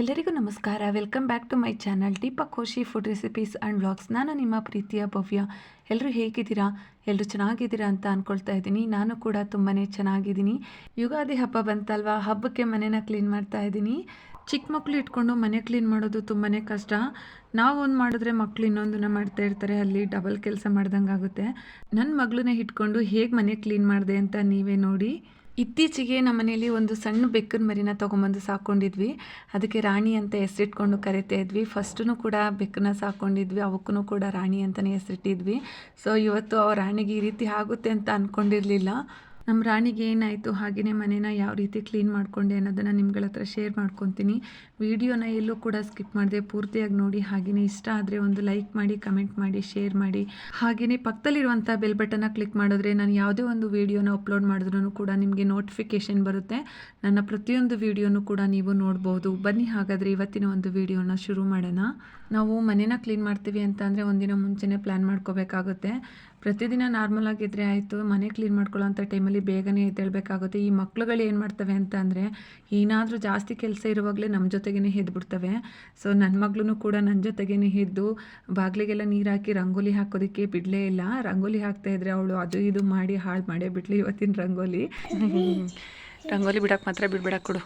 ಎಲ್ಲರಿಗೂ ನಮಸ್ಕಾರ. Welcome back to my channel Deepa Khushi food recipes and vlogs ನಾನು ನಿಮ್ಮ ಪ್ರೀತಿಯ ಭವ್ಯ. ಎಲ್ಲರೂ ಹೇಗಿದ್ದೀರಾ? ಎಲ್ಲರೂ ಚೆನ್ನಾಗಿದ್ದೀರಾ ಅಂತ ಅಂದ್ಕೊಳ್ತಾ ಇದ್ದೀನಿ. ನಾನು ಕೂಡ ತುಂಬಾ ಚೆನ್ನಾಗಿದ್ದೀನಿ. ಯುಗಾದಿ ಹಬ್ಬ ಬಂತಲ್ವಾ? ಹಬ್ಬಕ್ಕೆ ಮನೇನ ಕ್ಲೀನ್ ಮಾಡ್ತಾ ಇದ್ದೀನಿ. ಚಿಕ್ಕ ಮಕ್ಕಳು ಇಟ್ಕೊಂಡು ಮನೆ ಕ್ಲೀನ್ ಮಾಡೋದು ತುಂಬಾ ಕಷ್ಟ. ನಾವು ಒಂದು ಮಾಡಿದ್ರೆ ಮಕ್ಕಳು ಇನ್ನೊಂದನ್ನ ಮಾಡ್ತಾ ಇರ್ತಾರೆ. ಅಲ್ಲಿ ಡಬಲ್ ಕೆಲಸ ಮಾಡ್ದಂಗೆ ಆಗುತ್ತೆ ನನ್ನ ಮಗಳನ್ನೇ ಇಟ್ಕೊಂಡು ಹೇಗೆ ಮನೆ ಕ್ಲೀನ್ ಮಾಡಿದೆ ಅಂತ ನೀವೇ ನೋಡಿ. ಇತ್ತೀಚೆಗೆ ನಮ್ಮ ಮನೆಯಲ್ಲಿ ಒಂದು ಸಣ್ಣ ಬೆಕ್ಕನ ಮರಿನ ತೊಗೊಂಬಂದು ಸಾಕೊಂಡಿದ್ವಿ. ಅದಕ್ಕೆ ರಾಣಿ ಅಂತ ಹೆಸರಿಟ್ಕೊಂಡು ಕರಿತಾ ಇದ್ವಿ. ಫಸ್ಟೂ ಕೂಡ ಬೆಕ್ಕನ್ನ ಸಾಕೊಂಡಿದ್ವಿ. ಅವಕ್ಕೂ ಕೂಡ ರಾಣಿ ಅಂತಲೇ ಹೆಸರಿಟ್ಟಿದ್ವಿ. ಸೊ ಇವತ್ತು ಅವ ರಾಣಿಗೆ ಈ ರೀತಿ ಆಗುತ್ತೆ ಅಂತ ಅಂದ್ಕೊಂಡಿರಲಿಲ್ಲ ನಮ್ಮ ರಾಣಿಗೆ ಏನಾಯಿತು ಹಾಗೆಯೇ ಮನೇನ ಯಾವ ರೀತಿ ಕ್ಲೀನ್ ಮಾಡಿಕೊಂಡೆ ಅನ್ನೋದನ್ನು ನಿಮ್ಗಳ ಹತ್ರ ಶೇರ್ ಮಾಡ್ಕೊತೀನಿ. ವಿಡಿಯೋನ ಎಲ್ಲೂ ಕೂಡ ಸ್ಕಿಪ್ ಮಾಡಿದೆ, ಪೂರ್ತಿಯಾಗಿ ನೋಡಿ ಹಾಗೆಯೇ ಇಷ್ಟ ಆದರೆ ಒಂದು ಲೈಕ್ ಮಾಡಿ ಕಮೆಂಟ್ ಮಾಡಿ ಶೇರ್ ಮಾಡಿ. ಹಾಗೆಯೇ ಪಕ್ಕದಲ್ಲಿರುವಂಥ ಬೆಲ್ ಬಟನ್ನ ಕ್ಲಿಕ್ ಮಾಡಿದ್ರೆ ನಾನು ಯಾವುದೇ ಒಂದು ವಿಡಿಯೋನ ಅಪ್ಲೋಡ್ ಮಾಡಿದ್ರೂ ಕೂಡ ನಿಮಗೆ ನೋಟಿಫಿಕೇಷನ್ ಬರುತ್ತೆ. ನನ್ನ ಪ್ರತಿಯೊಂದು ವಿಡಿಯೋನೂ ಕೂಡ ನೀವು ನೋಡ್ಬೋದು. ಬನ್ನಿ ಹಾಗಾದರೆ ಇವತ್ತಿನ ಒಂದು ವಿಡಿಯೋನ ಶುರು ಮಾಡೋಣ. ನಾವು ಮನೇನ ಕ್ಲೀನ್ ಮಾಡ್ತೀವಿ ಅಂತ ಅಂದರೆ ಒಂದಿನ ಮುಂಚೆನೇ ಪ್ಲ್ಯಾನ್ ಮಾಡ್ಕೋಬೇಕಾಗುತ್ತೆ. ಪ್ರತಿದಿನ ನಾರ್ಮಲ್ ಆಗಿದ್ದರೆ ಆಯಿತು, ಮನೆ ಕ್ಲೀನ್ ಮಾಡ್ಕೊಳ್ಳೋ ಅಂಥ ಟೈಮಲ್ಲಿ ಬೇಗನೆ ಎದ್ದೇಳಬೇಕಾಗುತ್ತೆ. ಈ ಮಕ್ಳುಗಳು ಏನು ಮಾಡ್ತವೆ ಅಂತ ಅಂದರೆ, ಏನಾದರೂ ಜಾಸ್ತಿ ಕೆಲಸ ಇರುವಾಗಲೇ ನಮ್ಮ ಜೊತೆಗೇ ಎದ್ಬಿಡ್ತವೆ ಸೊ ನನ್ನ ಮಗಳೂ ಕೂಡ ನನ್ನ ಜೊತೆಗೇ ಎದ್ದು ಬಾಗಿಲಿಗೆಲ್ಲ ನೀರು ಹಾಕಿ ರಂಗೋಲಿ ಹಾಕೋದಕ್ಕೆ ಬಿಡಲೇ ಇಲ್ಲ. ರಂಗೋಲಿ ಹಾಕ್ತಾ ಇದ್ರೆ ಅವಳು ಅದು ಇದು ಮಾಡಿ ಹಾಳು ಮಾಡೇ ಬಿಡ್ಲಿ ಇವತ್ತಿನ ರಂಗೋಲಿ. ರಂಗೋಲಿ ಬಿಡಕ್ಕೆ ಮಾತ್ರ ಬಿಡ್ಬೇಡ ಕೊಡು.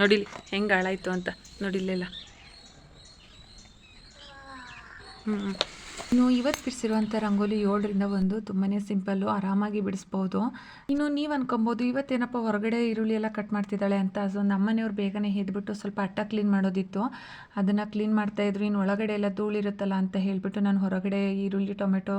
ನೋಡಿಲಿ, ಹೆಂಗೆ ಹಾಳಾಯಿತು ಅಂತ. ನೋಡಿಲ್ಲೆಲ್ಲ. ಹ್ಞೂ ಇನ್ನು ಇವತ್ತು ಬಿಡಿಸಿರುವಂಥ ರಂಗೋಲಿ ಏಳರಿಂದ ಒಂದು ತುಂಬಾ ಸಿಂಪಲ್ಲು ಆರಾಮಾಗಿ ಬಿಡಿಸ್ಬೋದು. ಇನ್ನು ನೀವು ಅನ್ಕೊಬೋದು ಇವತ್ತೇನಪ್ಪ ಹೊರಗಡೆ ಈರುಳ್ಳಿ ಎಲ್ಲ ಕಟ್ ಮಾಡ್ತಿದ್ದಾಳೆ ಅಂತ ಸೊ ನಮ್ಮನೆಯವ್ರು ಬೇಗನೆ ಎದ್ಬಿಟ್ಟು ಸ್ವಲ್ಪ ಅಟ್ಟ ಕ್ಲೀನ್ ಮಾಡೋದಿತ್ತು. ಅದನ್ನು ಕ್ಲೀನ್ ಮಾಡ್ತಾಯಿದ್ರು ಇನ್ನು ಒಳಗಡೆ ಎಲ್ಲ ಧೂಳಿರುತ್ತಲ್ಲ ಅಂತ ಹೇಳಿಬಿಟ್ಟು ನಾನು ಹೊರಗಡೆ ಈರುಳ್ಳಿ, ಟೊಮೆಟೊ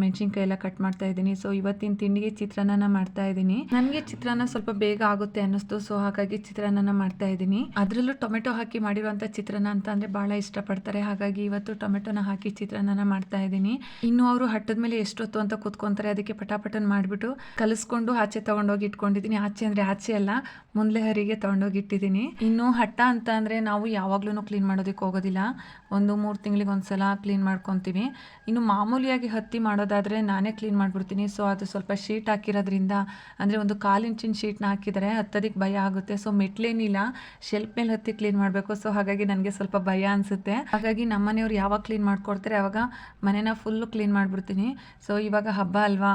ಮೆಣಸಿನ್ಕಾಯಿ ಎಲ್ಲ ಕಟ್ ಮಾಡ್ತಾ ಇದ್ದೀನಿ. ಸೊ ಇವತ್ತಿನ ತಿಂಡಿಗೆ ಚಿತ್ರಾನ್ನ ಮಾಡ್ತಾ ಇದ್ದೀನಿ. ನನಗೆ ಚಿತ್ರಾನ್ನ ಸ್ವಲ್ಪ ಬೇಗ ಆಗುತ್ತೆ ಅನ್ನಿಸ್ತು. ಸೊ ಹಾಗಾಗಿ ಚಿತ್ರಾನ್ನ ಮಾಡ್ತಾ ಇದ್ದೀನಿ. ಅದರಲ್ಲೂ ಟೊಮೆಟೊ ಹಾಕಿ ಮಾಡಿರುವಂಥ ಚಿತ್ರಾನ್ನ ಅಂತ ಅಂದರೆ ಭಾಳ ಇಷ್ಟಪಡ್ತಾರೆ. ಹಾಗಾಗಿ ಇವತ್ತು ಟೊಮೆಟೊನ ಹಾಕಿ ಚಿತ್ರಾನ್ನ ಮಾಡ್ತಾ ಇದ್ದೀನಿ. ಇನ್ನು ಅವರು ಹಟ್ಟದ ಮೇಲೆ ಎಷ್ಟೊತ್ತು ಅಂತ ಕೂತ್ಕೊಂತಾರೆ. ಅದಕ್ಕೆ ಪಟಾಪಟನ್ ಮಾಡಿಬಿಟ್ಟು ಕಲಿಸ್ಕೊಂಡು ಆಚೆ ತಗೊಂಡೋಗಿ ಇಟ್ಕೊಂಡಿದ್ದೀನಿ. ಆಚೆ ಅಂದರೆ ಆಚೆ ಅಲ್ಲ ಮುಂದೆ ಹರಿಗೆ ತಗೊಂಡೋಗಿ ಇಟ್ಟಿದ್ದೀನಿ. ಇನ್ನು ಹಟ್ಟ ಅಂತ ಅಂದರೆ ನಾವು ಯಾವಾಗ್ಲೂ ಕ್ಲೀನ್ ಮಾಡೋದಕ್ಕೆ ಹೋಗೋದಿಲ್ಲ. ಒಂದು ಮೂರು ತಿಂಗಳಿಗೆ ಒಂದ್ಸಲ ಕ್ಲೀನ್ ಮಾಡ್ಕೊತೀವಿ. ಇನ್ನು ಮಾಮೂಲಿಯಾಗಿ ಹತ್ತಿ ಮಾಡೋದಾದರೆ ನಾನೇ ಕ್ಲೀನ್ ಮಾಡಿಬಿಡ್ತೀನಿ. ಸೊ ಅದು ಸ್ವಲ್ಪ ಶೀಟ್ ಹಾಕಿರೋದ್ರಿಂದ, ಅಂದರೆ ಒಂದು ಕಾಲು ಇಂಚಿನ ಶೀಟ್ನ ಹಾಕಿದರೆ ಹತ್ತೋದಕ್ಕೆ ಭಯ ಆಗುತ್ತೆ. ಸೊ ಮೆಟ್ಲೇನಿಲ್ಲ. ಶೆಲ್ಫ್ ಮೇಲೆ ಹತ್ತಿ ಕ್ಲೀನ್ ಮಾಡಬೇಕು. ಸೊ ಹಾಗಾಗಿ ನನಗೆ ಸ್ವಲ್ಪ ಭಯ ಅನಿಸುತ್ತೆ. ಹಾಗಾಗಿ ನಮ್ಮನೆಯವ್ರು ಯಾವಾಗ ಕ್ಲೀನ್ ಮಾಡಿಕೊಡ್ತಾರೆ ಆವಾಗ ಮನೇನ ಫುಲ್ಲು ಕ್ಲೀನ್ ಮಾಡಿಬಿಡ್ತೀನಿ. ಸೊ ಇವಾಗ ಹಬ್ಬ ಅಲ್ವಾ?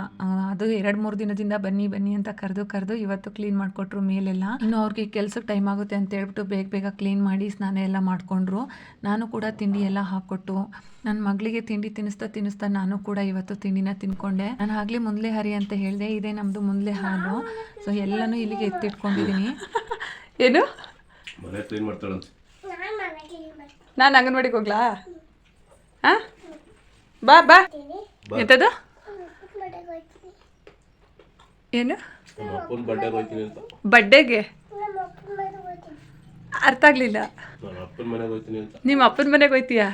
ಅದು ಎರಡು ಮೂರು ದಿನದಿಂದ ಬನ್ನಿ ಬನ್ನಿ ಅಂತ ಕರೆದು ಕರೆದು ಇವತ್ತು ಕ್ಲೀನ್ ಮಾಡಿಕೊಟ್ರು ಮೇಲೆಲ್ಲ. ಇನ್ನು ಅವ್ರಿಗೆ ಕೆಲಸಕ್ಕೆ ಟೈಮ್ ಆಗುತ್ತೆ ಅಂತ ಹೇಳ್ಬಿಟ್ಟು ಬೇಗ ಬೇಗ ಕ್ಲೀನ್ ಮಾಡಿ ಸ್ನಾನ ಎಲ್ಲ ಮಾಡಿಕೊಂಡ್ರು. ನಾನು ಕೂಡ ತಿಂಡಿ ಎಲ್ಲ ಹಾಕ್ಕೊಟ್ಟು ನನ್ನ ಮಗಳಿಗೆ ತಿಂಡಿ ತಿನ್ನಿಸ್ತಾ ತಿನ್ನಿಸ್ತಾ ನಾನು ಕೂಡ ಇವತ್ತು ತಿಂಡಿನ ತಿನ್ಕೊಂಡೆ. ನಾನು ಆಗಲೇ ಮುಂದ್ಲೆ ಹರಿ ಅಂತ ಹೇಳಿದೆ ಇದೇ ನಮ್ಮದು ಮುಂದ್ಲೆ ಹಾಲು. ಸೊ ಎಲ್ಲನೂ ಇಲ್ಲಿಗೆ ಎತ್ತಿಟ್ಕೊಂಡಿದ್ದೀನಿ ಏನು? ನಾನು ಅಂಗನವಾಡಿಗೆ ಹೋಗ್ಲಾ? ಹಾಂ? ಬಾ ಬಾ. ಎಂಥದ್ದು ಏನು? ಬಡ್ಡೆಗೆ ಅರ್ಥ ಆಗಲಿಲ್ಲ. ನಾನು ಅಪ್ಪನ ಮನೆಗೆ ಹೋಗ್ತೀನಿ ಅಂತ. ನಿಮ್ಮ ಅಪ್ಪನ ಮನೆಗೆ ಹೋಯ್ತೀಯಾ?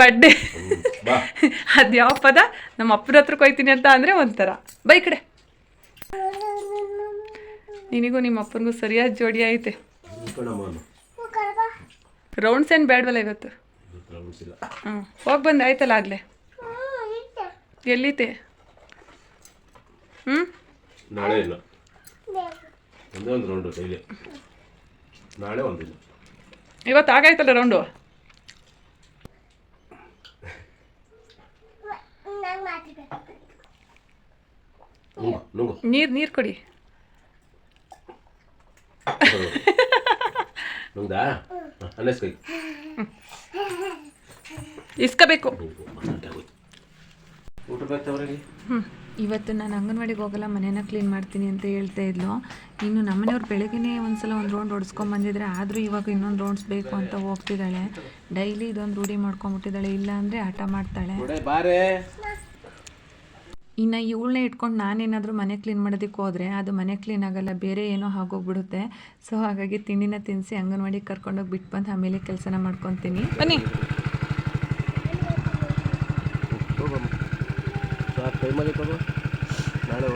ಬಡ್ಡೆ ಅದು ಯಾವ ಪದ? ನಮ್ಮ ಅಪ್ಪನ ಹತ್ರ ಕೊಯ್ತೀನಿ ಅಂತ ಅಂದರೆ ಒಂಥರ. ಬೈ ಕಡೆ. ನಿನಗೂ ನಿಮ್ಮ ಅಪ್ಪನಿಗೂ ಸರಿಯಾದ ಜೋಡಿ ಐತೆ. ರೌಂಡ್ಸ್ ಏನು ಬೇಡವಲ್ಲ ಇವತ್ತು? ಹ್ಞೂ ಹೋಗಿ ಬಂದು ಆಯ್ತಲ್ಲ ಆಗಲೇ. ಎಲ್ಲಿತೆ ಹ್ಞೂ ನಾಳೆ ಇಲ್ಲ. ಒಂದೇ ಒಂದು ರೌಂಡು ಡೈಲಿ. ನಾಳೆ ಒಂದಿಲ್ಲ. ಇವತ್ತು ಆಗಾಯ್ತಲ್ಲ ರೌಂಡು ನೀರು ನೀರು ಕೊಡಿ. ಇಸ್ಕೋಬೇಕು. ಇವತ್ತು ನಾನು ಅಂಗನವಾಡಿಗೆ ಹೋಗಲ್ಲ ಮನೇನ ಕ್ಲೀನ್ ಮಾಡ್ತೀನಿ ಅಂತ ಹೇಳ್ತಾ ಇದ್ಲು. ಇನ್ನು ನಮ್ಮನೆಯವ್ರು ಬೆಳಗ್ಗೆನೇ ಒಂದ್ಸಲ ಒಂದು ರೌಂಡ್ ಹೊಡ್ಸ್ಕೊಂಬಂದಿದ್ರೆ ಆದರೂ ಇವಾಗ ಇನ್ನೊಂದು ರೌಂಡ್ಸ್ ಬೇಕು ಅಂತ ಹೋಗ್ತಿದ್ದಾಳೆ ಡೈಲಿ ಇದೊಂದು ರೂಢಿ ಮಾಡ್ಕೊಂಬಿಟ್ಟಿದ್ದಾಳೆ ಇಲ್ಲ ಅಂದರೆ ಹಠ ಮಾಡ್ತಾಳೆ. ಬಾರೇ. ಇನ್ನು ಇವಳನ್ನೇ ಇಟ್ಕೊಂಡು ನಾನೇನಾದರೂ ಮನೆ ಕ್ಲೀನ್ ಮಾಡೋದಕ್ಕೆ ಹೋದರೆ ಅದು ಮನೆ ಕ್ಲೀನ್ ಆಗಲ್ಲ ಬೇರೆ ಏನೋ ಆಗೋಗ್ಬಿಡುತ್ತೆ. ಸೊ ಹಾಗಾಗಿ ತಿಂಡಿನ ತಿನ್ನಿಸಿ ಅಂಗನವಾಡಿಗೆ ಕರ್ಕೊಂಡೋಗಿ ಬಿಟ್ಟು ಬಂದು ಆಮೇಲೆ ಕೆಲಸನ ಮಾಡ್ಕೊತೀನಿ. ಬನ್ನಿ. ನಾಳೆ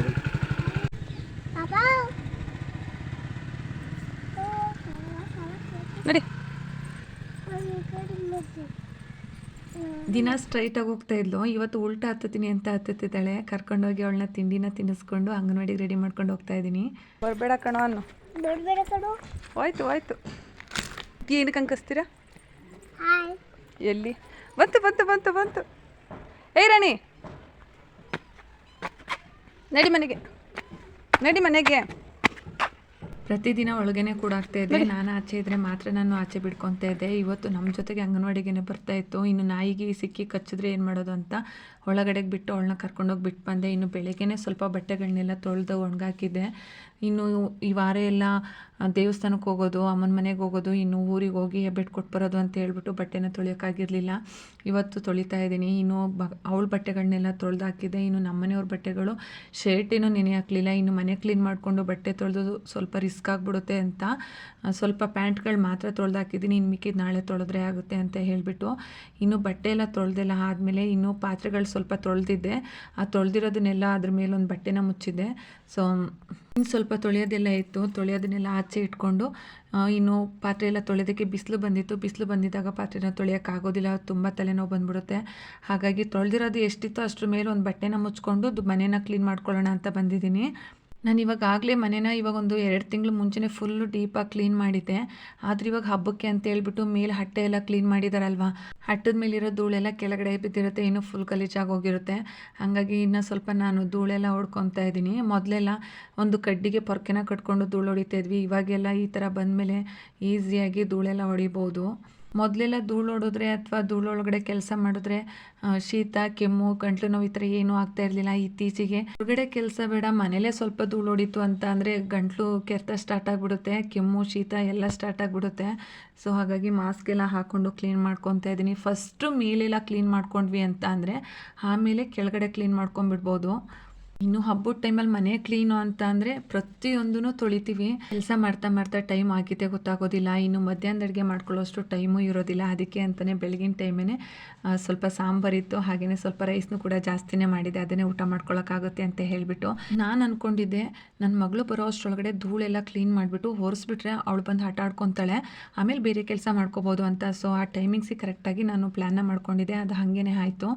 ದಿನ ಸ್ಟ್ರೈಟಾಗಿ ಹೋಗ್ತಾ ಇದ್ಲು. ಇವತ್ತು ಉಲ್ಟಾ ಹತ್ತತೀನಿ ಅಂತ ಹತ್ತುತ್ತಿದ್ದಾಳೆ. ಕರ್ಕೊಂಡೋಗಿ ಅವಳನ್ನ ತಿಂಡಿನ ತಿನ್ನಿಸ್ಕೊಂಡು ಅಂಗನವಾಡಿಗೆ ರೆಡಿ ಮಾಡ್ಕೊಂಡು ಹೋಗ್ತಾ ಇದ್ದೀನಿ. ಬರಬೇಡ ಕಣೋ ಅನ್ನು. ಬರಬೇಡ ಕಣೋ. ಹೋಯ್ತು ಹೋಯ್ತು. ಏನಕ್ಕೆ ಅಂಕಸ್ತೀರಾ? ಎಲ್ಲಿ? ಬಂತು ಬಂತು ಬಂತು ಬಂತು. ಏಯ್ ರಾಣಿ. ನಡಿ ಮನೆಗೆ. ನಡಿ ಮನೆಗೆ. ಪ್ರತಿದಿನ ಒಳಗೇನೆ ಕೂಡ ಆಗ್ತಾ ಇದೆ. ನಾನು ಆಚೆ ಇದ್ರೆ ಮಾತ್ರ ನಾನು ಆಚೆ ಬಿಡ್ಕೊತಾ ಇದ್ದೆ. ಇವತ್ತು ನಮ್ಮ ಜೊತೆಗೆ ಅಂಗನವಾಡಿಗೆನೆ ಬರ್ತಾ ಇತ್ತು. ಇನ್ನು ನಾಯಿಗೆ ಸಿಕ್ಕಿ ಕಚ್ಚಿದ್ರೆ ಏನು ಮಾಡೋದು ಅಂತ ಒಳಗಡೆಗೆ ಬಿಟ್ಟು ಅವಳನ್ನ ಕರ್ಕೊಂಡೋಗಿ ಬಿಟ್ಟು ಬಂದೆ. ಇನ್ನು ಬೆಳಗ್ಗೆನೆ ಸ್ವಲ್ಪ ಬಟ್ಟೆಗಳನ್ನೆಲ್ಲ ತೊಳೆದು ಒಣಗಾಕಿದ್ದೆ. ಇನ್ನು ಈ ವಾರ ಎಲ್ಲ ದೇವಸ್ಥಾನಕ್ಕೆ ಹೋಗೋದು, ಅಮ್ಮನ ಮನೆಗೆ ಹೋಗೋದು, ಇನ್ನು ಊರಿಗೆ ಹೋಗಿ ಹೆಬ್ಬೆಟ್ಟು ಕೊಟ್ಟು ಬರೋದು ಅಂತ ಹೇಳ್ಬಿಟ್ಟು ಬಟ್ಟೆನ ತೊಳೆಯೋಕ್ಕಾಗಿರಲಿಲ್ಲ ಇವತ್ತು ತೊಳಿತಾ ಇದ್ದೀನಿ. ಇನ್ನು ಬ, ಅವಳ ಬಟ್ಟೆಗಳನ್ನೆಲ್ಲ ತೊಳೆದು ಹಾಕಿದೆ ಇನ್ನು ನಮ್ಮನೆಯವ್ರ ಬಟ್ಟೆಗಳು ಶರ್ಟ್ ಏನೂ ನೆನೆ ಹಾಕಲಿಲ್ಲ ಇನ್ನು ಮನೆ ಕ್ಲೀನ್ ಮಾಡಿಕೊಂಡು ಬಟ್ಟೆ ತೊಳೆದು ಸ್ವಲ್ಪ ರಿಸ್ಕ್ ಆಗಿಬಿಡುತ್ತೆ ಅಂತ ಸ್ವಲ್ಪ ಪ್ಯಾಂಟ್ಗಳು ಮಾತ್ರ ತೊಳೆದು ಹಾಕಿದ್ದೀನಿ ಇನ್ನು ಮಿಕ್ಕಿದ ನಾಳೆ ತೊಳೆದ್ರೆ ಆಗುತ್ತೆ ಅಂತ ಹೇಳಿಬಿಟ್ಟು. ಇನ್ನು ಬಟ್ಟೆ ಎಲ್ಲ ತೊಳೆದೆಲ್ಲ ಆದಮೇಲೆ ಇನ್ನು ಪಾತ್ರೆಗಳು ಸ್ವಲ್ಪ ತೊಳೆದಿದ್ದೆ. ಆ ತೊಳೆದಿರೋದನ್ನೆಲ್ಲ ಅದ್ರ ಒಂದು ಬಟ್ಟೆನ ಮುಚ್ಚಿದ್ದೆ. ಸೊ ಇನ್ನು ಸ್ವಲ್ಪ ತೊಳೆಯೋದೆಲ್ಲ ಇತ್ತು. ತೊಳೆಯೋದನ್ನೆಲ್ಲ ಆಚೆ ಇಟ್ಕೊಂಡು ಇನ್ನು ಪಾತ್ರೆ ಎಲ್ಲ ತೊಳೆಯೋದಕ್ಕೆ ಬಿಸಿಲು ಬಂದಿತ್ತು. ಬಿಸಿಲು ಬಂದಿದ್ದಾಗ ಪಾತ್ರೆನ ತೊಳೆಯೋಕ್ಕಾಗೋದಿಲ್ಲ ತುಂಬ ತಲೆನೋವು ಬಂದ್ಬಿಡುತ್ತೆ. ಹಾಗಾಗಿ ತೊಳೆದಿರೋದು ಎಷ್ಟಿತ್ತೋ ಅಷ್ಟ್ರ ಮೇಲೆ ಒಂದು ಬಟ್ಟೆನ ಮುಚ್ಕೊಂಡು ಮನೇನ ಕ್ಲೀನ್ ಮಾಡ್ಕೊಳ್ಳೋಣ ಅಂತ ಬಂದಿದ್ದೀನಿ. ನಾನು ಇವಾಗಾಗಲೇ ಮನೇನ ಇವಾಗ ಒಂದು ಎರಡು ತಿಂಗಳು ಮುಂಚೆನೇ ಫುಲ್ಲು ಡೀಪಾಗಿ ಕ್ಲೀನ್ ಮಾಡಿದ್ದೆ. ಆದರೆ ಇವಾಗ ಹಬ್ಬಕ್ಕೆ ಅಂತ ಹೇಳ್ಬಿಟ್ಟು ಮೇಲೆ ಹಟ್ಟೆ ಎಲ್ಲ ಕ್ಲೀನ್ ಮಾಡಿದಾರಲ್ವಾ? ಹಟ್ಟದ ಮೇಲಿರೋ ಧೂಳೆಲ್ಲ ಕೆಳಗಡೆ ಬಿದ್ದಿರುತ್ತೆ, ಇನ್ನೂ ಫುಲ್ ಗಲೀಜಾಗಿ ಹೋಗಿರುತ್ತೆ. ಹಾಗಾಗಿ ಇನ್ನು ಸ್ವಲ್ಪ ನಾನು ಧೂಳೆಲ್ಲ ಹೊಡ್ಕೊತಾ ಇದ್ದೀನಿ. ಮೊದಲೆಲ್ಲ ಒಂದು ಕಡ್ಡಿಗೆ ಪೊರ್ಕೆನ ಕಟ್ಕೊಂಡು ಧೂಳು ಹೊಡಿತಾ ಇದ್ವಿ. ಇವಾಗೆಲ್ಲ ಈ ಥರ ಬಂದಮೇಲೆ ಈಸಿಯಾಗಿ ಧೂಳೆಲ್ಲ ಹೊಡಿಬೋದು. ಮೊದಲೆಲ್ಲ ಧೂಳು ಹೊಡೆದ್ರೆ ಅಥವಾ ಧೂಳೊಳಗಡೆ ಕೆಲಸ ಮಾಡಿದ್ರೆ ಶೀತ, ಕೆಮ್ಮು, ಗಂಟ್ಲು ನೋವು ಈ ಥರ ಏನೂ ಆಗ್ತಾ ಇರಲಿಲ್ಲ ಇತ್ತೀಚೆಗೆ. ಹೊರಗಡೆ ಕೆಲಸ ಬೇಡ ಮನೇಲೇ ಸ್ವಲ್ಪ ಧೂಳು ಹೊಡಿತು ಅಂತ ಅಂದರೆ ಗಂಟ್ಲು ಕೆರೆತ ಸ್ಟಾರ್ಟ್ ಆಗಿಬಿಡುತ್ತೆ, ಕೆಮ್ಮು, ಶೀತ ಎಲ್ಲ ಸ್ಟಾರ್ಟ್ ಆಗಿಬಿಡುತ್ತೆ. ಸೊ ಹಾಗಾಗಿ ಮಾಸ್ಕ್ ಎಲ್ಲ ಹಾಕ್ಕೊಂಡು ಕ್ಲೀನ್ ಮಾಡ್ಕೊತಾ ಇದ್ದೀನಿ ಫಸ್ಟು ಮೇಲೆಲ್ಲ ಕ್ಲೀನ್ ಮಾಡ್ಕೊಂಡ್ವಿ ಅಂತ ಅಂದರೆ, ಆಮೇಲೆ ಕೆಳಗಡೆ ಕ್ಲೀನ್ ಮಾಡ್ಕೊಂಡ್ಬಿಡ್ಬೋದು. ಇನ್ನು ಹಬ್ಬದ ಟೈಮಲ್ಲಿ ಮನೆ ಕ್ಲೀನು ಅಂತ ಅಂದರೆ ಪ್ರತಿಯೊಂದೂ ತೊಳಿತೀವಿ. ಕೆಲಸ ಮಾಡ್ತಾ ಮಾಡ್ತಾ ಟೈಮ್ ಆಗಿದೆ, ಗೊತ್ತಾಗೋದಿಲ್ಲ. ಇನ್ನು ಮಧ್ಯಾಹ್ನದ ಅಡುಗೆ ಮಾಡ್ಕೊಳ್ಳೋಷ್ಟು ಟೈಮು ಇರೋದಿಲ್ಲ. ಅದಕ್ಕೆ ಅಂತಲೇ ಬೆಳಗಿನ ಟೈಮೇ ಸ್ವಲ್ಪ ಸಾಂಬಾರಿತ್ತು ಹಾಗೆಯೇ ಸ್ವಲ್ಪ ರೈಸ್ನು ಕೂಡ ಜಾಸ್ತಿನೇ ಮಾಡಿದೆ. ಅದನ್ನೇ ಊಟ ಮಾಡ್ಕೊಳ್ಳೋಕ್ಕಾಗುತ್ತೆ ಅಂತ ಹೇಳಿಬಿಟ್ಟು. ನಾನು ಅಂದ್ಕೊಂಡಿದ್ದೆ ನನ್ನ ಮಗಳು ಬರೋ ಅಷ್ಟರೊಳಗಡೆ ಧೂಳೆಲ್ಲ ಕ್ಲೀನ್ ಮಾಡಿಬಿಟ್ಟು ಹೊರಿಸ್ಬಿಟ್ರೆ ಅವಳು ಬಂದು ಆಟ ಆಡ್ಕೊತಾಳೆ. ಆಮೇಲೆ ಬೇರೆ ಕೆಲಸ ಮಾಡ್ಕೋಬೋದು ಅಂತ. ಸೊ ಆ ಟೈಮಿಂಗ್ಸಿಗೆ ಕರೆಕ್ಟಾಗಿ ನಾನು ಪ್ಲ್ಯಾನ್ನ ಮಾಡ್ಕೊಂಡಿದ್ದೆ. ಅದು ಹಾಗೇನೆ ಆಯಿತು.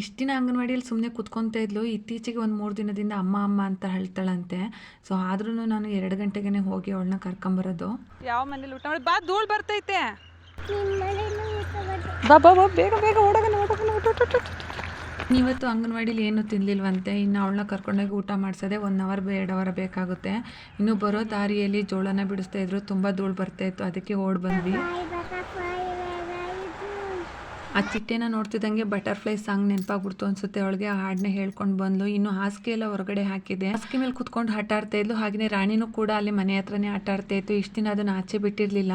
ಇಷ್ಟಿನ ಅಂಗನವಾಡಿಯಲ್ಲಿ ಸುಮ್ಮನೆ ಕುತ್ಕೊತಾ ಇದ್ಲು. ಇತ್ತೀಚೆಗೆ ಒಂದು ಮೂರು ದಿನದಿಂದ ಅಮ್ಮ ಅಮ್ಮ ಅಂತ ಹೇಳ್ತಾಳಂತೆ. ಸೊ ಆದ್ರೂ ನಾನು ಎರಡು ಗಂಟೆಗೆ ಹೋಗಿ ಅವಳನ್ನ ಕರ್ಕೊಂಬರೋದು. ಯಾವ ಮನೇಲಿ ಊಟ ಮಾಡಿ? ಬಾ ಧೂಳು ಬರ್ತೈತೆ. ಬಾ ಬಾ ಬಾ ಬೇಗ ಬೇಗ ಓಡೋಗನ ಓಡೋಗನ ಇವತ್ತು ಅಂಗನವಾಡಿಲಿ ಏನು ತಿನ್ಲಿಲ್ವಂತೆ? ಇನ್ನು ಅವಳನ್ನ ಕರ್ಕೊಂಡೋಗಿ ಊಟ ಮಾಡಿಸೋದೆ ಒನ್ ಅವರ್ ಎರಡು ಅವರ್ ಬೇಕಾಗುತ್ತೆ. ಇನ್ನು ಬರೋ ದಾರಿಯಲ್ಲಿ ಜೋಳನ ಬಿಡಿಸ್ತಾ ಇದ್ರು ತುಂಬ ಧೂಳು ಬರ್ತಾ ಇತ್ತು ಅದಕ್ಕೆ ಓಡ್ ಬಂದ್ವಿ. ಆ ಚಿಟ್ಟೆನ ನೋಡ್ತಿದ್ದಂಗೆ ಬಟರ್ಫ್ಲೈ ಸಾಂಗ್ ನೆನಪಾಗ್ಬಿಡ್ತು ಅನ್ಸುತ್ತೆ. ಅವಳಿಗೆ ಆ ಹಾಡನ್ನ ಹೇಳ್ಕೊಂಡು ಬಂದ್ಲು. ಇನ್ನು ಹಾಸಿಗೆ ಎಲ್ಲ ಹೊರಗಡೆ ಹಾಕಿದೆ. ಹಾಸಿಗೆ ಮೇಲೆ ಕುತ್ಕೊಂಡು ಆಟ ಆಡ್ತಾ ಇದ್ಲು. ಹಾಗೆ ರಾಣಿನೂ ಕೂಡ ಅಲ್ಲಿ ಮನೆ ಹತ್ರನೇ ಆಟ ಆಡ್ತಾ ಇತ್ತು. ಇಷ್ಟು ದಿನ ಅದನ್ನ ಆಚೆ ಬಿಟ್ಟಿರ್ಲಿಲ್ಲ.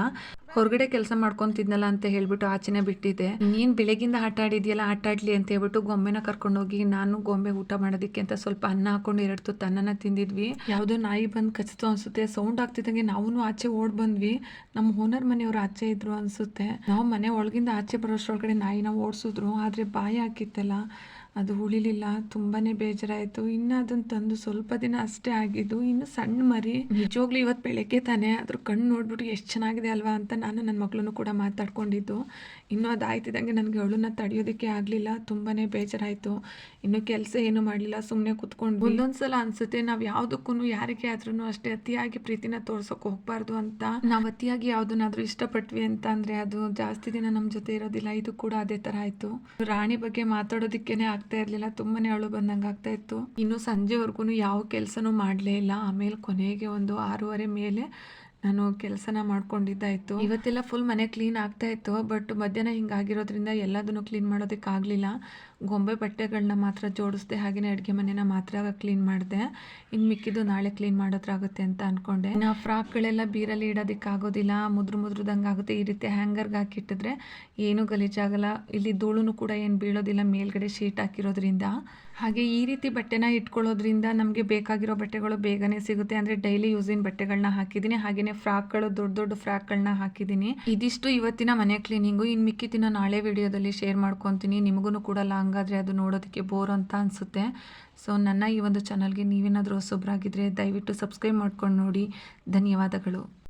ಹೊರಗಡೆ ಕೆಲಸ ಮಾಡ್ಕೊಂತಿದ್ನಲ್ಲ ಅಂತ ಹೇಳ್ಬಿಟ್ಟು ಆಚೆನೆ ಬಿಟ್ಟಿದ್ದೆ. ನೀನ್ ಬೆಳಗಿಂದ ಆಟ ಆಡಿದ್ಯಲ್ಲ, ಆಟ ಆಡ್ಲಿ ಅಂತ ಹೇಳ್ಬಿಟ್ಟು ಗೊಂಬೆನ ಕರ್ಕೊಂಡೋಗಿ ನಾನು ಗೊಂಬೆ ಊಟ ಮಾಡೋದಕ್ಕೆ ಅಂತ ಸ್ವಲ್ಪ ಅನ್ನ ಹಾಕೊಂಡು ಎರಡು ತುತ್ತು ಅನ್ನನ ತಿಂದಿದ್ವಿ. ಯಾವುದೋ ನಾಯಿ ಬಂದು ಕಚ್ಚಿತು ಅನ್ಸುತ್ತೆ, ಸೌಂಡ್ ಆಗ್ತಿದ್ದಂಗೆ ನಾವು ಆಚೆ ಓಡ್ ಬಂದ್ವಿ. ನಮ್ಮ ಓನರ್ ಮನೆಯವ್ರು ಆಚೆ ಇದ್ರು ಅನ್ಸುತ್ತೆ. ನಾವು ಮನೆ ಒಳಗಿಂದ ಆಚೆ ಬರೋಷ್ಟ್ರೊಳಗಡೆ ನಾಯಿನ ಓಡಿಸಿದ್ರು, ಆದರೆ ಬಾಯಿ ಹಾಕಿತ್ತಲ್ಲ. ಅದು ಉಳಿಲಿಲ್ಲ ತುಂಬಾನೇ ಬೇಜಾರಾಯಿತು. ಇನ್ನು ಅದನ್ನ ತಂದು ಸ್ವಲ್ಪ ದಿನ ಅಷ್ಟೇ ಆಗಿದ್ದು, ಇನ್ನು ಸಣ್ಣ ಮರಿ. ನಿಜವಾಗ್ಲೂ ಇವತ್ತು ಬೆಳಗ್ಗೆ ತಾನೇ ಅದ್ರ ಕಣ್ಣು ನೋಡ್ಬಿಟ್ಟು ಎಷ್ಟು ಚೆನ್ನಾಗಿದೆ ಅಲ್ವಾ ಅಂತ ನಾನು ನನ್ನ ಮಗಳನ್ನು ಕೂಡ ಮಾತಾಡ್ಕೊಂಡಿದ್ದು. ಇನ್ನು ಅದು ಆಯ್ತಿದ್ದಂಗೆ ನನಗೆ ಅವಳನ್ನ ತಡೆಯೋದಕ್ಕೆ ಆಗಲಿಲ್ಲ, ತುಂಬಾನೇ ಬೇಜಾರಾಯಿತು. ಇನ್ನು ಕೆಲಸ ಏನು ಮಾಡಲಿಲ್ಲ ಸುಮ್ಮನೆ ಕುತ್ಕೊಂಡು ಒಂದೊಂದ್ಸಲ ಅನ್ಸುತ್ತೆ, ನಾವು ಯಾವುದಕ್ಕೂ ಯಾರಿಗೆ ಆದ್ರೂ ಅಷ್ಟೇ ಅತಿಯಾಗಿ ಪ್ರೀತಿನ ತೋರ್ಸೋಕೆ ಹೋಗಬಾರ್ದು ಅಂತ. ನಾವು ಅತಿಯಾಗಿ ಯಾವುದನ್ನಾದ್ರೂ ಇಷ್ಟಪಟ್ವಿ ಅಂತ ಅಂದರೆ ಅದು ಜಾಸ್ತಿ ದಿನ ನಮ್ಮ ಜೊತೆ ಇರೋದಿಲ್ಲ, ಇದು ಕೂಡ ಅದೇ ತರ ಆಯ್ತು. ರಾಣಿ ಬಗ್ಗೆ ಮಾತಾಡೋದಕ್ಕೇನೆ ಆಗ್ತಾ ಇರಲಿಲ್ಲ, ತುಂಬಾನೇ ಅಳು ಬಂದಂಗೆ ಆಗ್ತಾ ಇತ್ತು. ಇನ್ನು ಸಂಜೆವರೆಗೂ ಯಾವ ಕೆಲಸನೂ ಮಾಡಲೇ ಇಲ್ಲ. ಆಮೇಲೆ ಕೊನೆಗೆ ಒಂದು ಆರೂವರೆ ಮೇಲೆ ನಾನು ಕೆಲಸನ ಮಾಡ್ಕೊಂಡಿದ್ದಾಯಿತು. ಇವತ್ತೆಲ್ಲ ಫುಲ್ ಮನೆ ಕ್ಲೀನ್ ಆಗ್ತಾ ಇತ್ತು ಬಟ್ ಮಧ್ಯಾಹ್ನ ಹಿಂಗಾಗಿರೋದ್ರಿಂದ ಎಲ್ಲದನ್ನು ಕ್ಲೀನ್ ಮಾಡೋದಕ್ಕಾಗಲಿಲ್ಲ. ಗೊಂಬೆ ಬಟ್ಟೆಗಳನ್ನ ಮಾತ್ರ ಜೋಡಿಸ್ದೆ ಹಾಗೆಯೇ ಅಡುಗೆ ಮನೆನ ಮಾತ್ರ ಕ್ಲೀನ್ ಮಾಡಿದೆ. ಇನ್ನು ಮಿಕ್ಕಿದ್ದು ನಾಳೆ ಕ್ಲೀನ್ ಮಾಡೋದ್ರಾಗುತ್ತೆ ಅಂತ ಅಂದ್ಕೊಂಡೆ ನಾ ಫ್ರಾಕ್ಗಳೆಲ್ಲ ಬೀರಲ್ಲಿ ಇಡೋದಕ್ಕಾಗೋದಿಲ್ಲ ಮುದ್ರು ಮುದ್ರದಂಗೆ ಆಗುತ್ತೆ. ಈ ರೀತಿ ಹ್ಯಾಂಗರ್ಗೆ ಹಾಕಿಟ್ಟಿದ್ರೆ ಏನೂ ಗಲೀಜಾಗಲ್ಲ ಇಲ್ಲಿ ಧೂಳುನು ಕೂಡ ಏನು ಬೀಳೋದಿಲ್ಲ, ಮೇಲ್ಗಡೆ ಶೀಟ್ ಹಾಕಿರೋದ್ರಿಂದ. ಹಾಗೆ ಈ ರೀತಿ ಬಟ್ಟೆನ ಇಟ್ಕೊಳ್ಳೋದ್ರಿಂದ ನಮಗೆ ಬೇಕಾಗಿರೋ ಬಟ್ಟೆಗಳು ಬೇಗನೆ ಸಿಗುತ್ತೆ. ಅಂದರೆ ಡೈಲಿ ಯೂಸಿನ ಬಟ್ಟೆಗಳನ್ನ ಹಾಕಿದ್ದೀನಿ. ಹಾಗೆಯೇ ಫ್ರಾಕ್ಗಳು, ದೊಡ್ಡ ದೊಡ್ಡ ಫ್ರಾಕ್ಗಳನ್ನ ಹಾಕಿದ್ದೀನಿ. ಇದಿಷ್ಟು ಇವತ್ತಿನ ಮನೆ ಕ್ಲೀನಿಂಗು ಇನ್ನು ಮಿಕ್ಕಿದಿನ ನಾಳೆ ವಿಡಿಯೋದಲ್ಲಿ ಶೇರ್ ಮಾಡ್ಕೊತೀನಿ. ನಿಮಗೂ ಕೂಡ ಹಂಗಾದ್ರೆ ಅದು ನೋಡೋದಕ್ಕೆ ಬೋರ್ ಅಂತ ಅನಿಸುತ್ತೆ. ಸೊ ನನ್ನ ಈ ಒಂದು ಚಾನಲ್ಗೆ ನೀವೇನಾದರೂ ಹೊಸೊಬ್ಬರಾಗಿದ್ದರೆ ದಯವಿಟ್ಟು ಸಬ್ಸ್ಕ್ರೈಬ್ ಮಾಡ್ಕೊಂಡು ನೋಡಿ. ಧನ್ಯವಾದಗಳು.